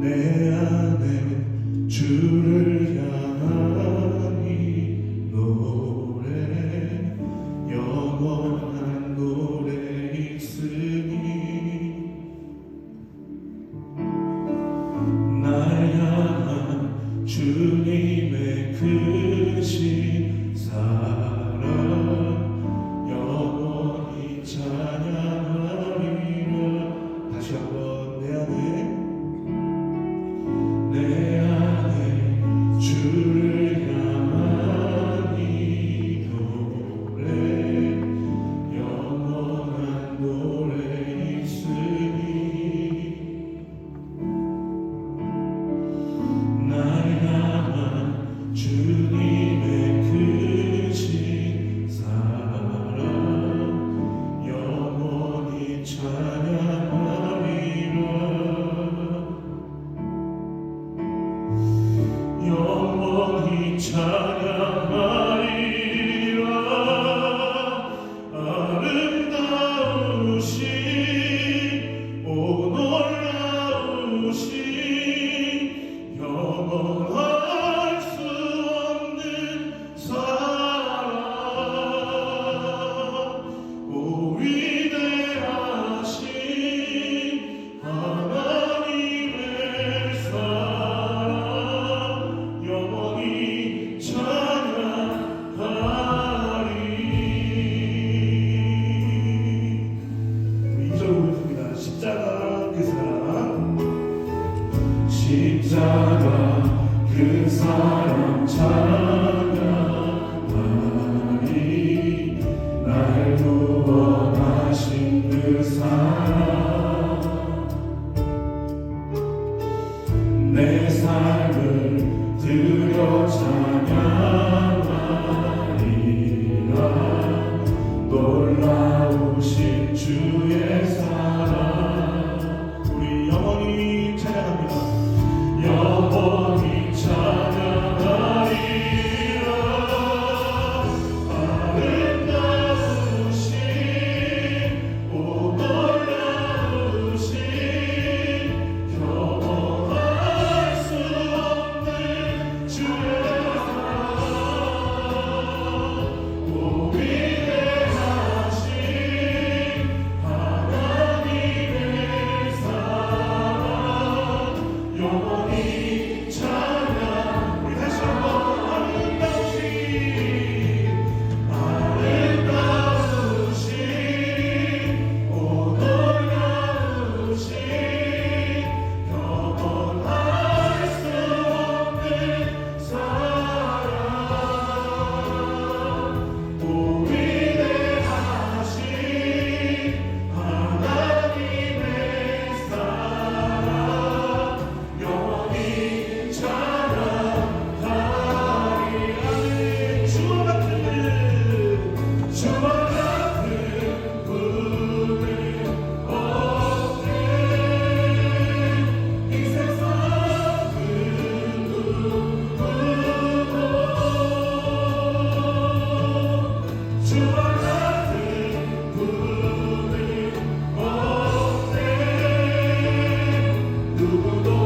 내 안에 주를 향하니 노래 영원한 노래 있으니 날 향한 주님의 크신 사랑. name. 너희 찬양 자가 그 사랑 찾아 the world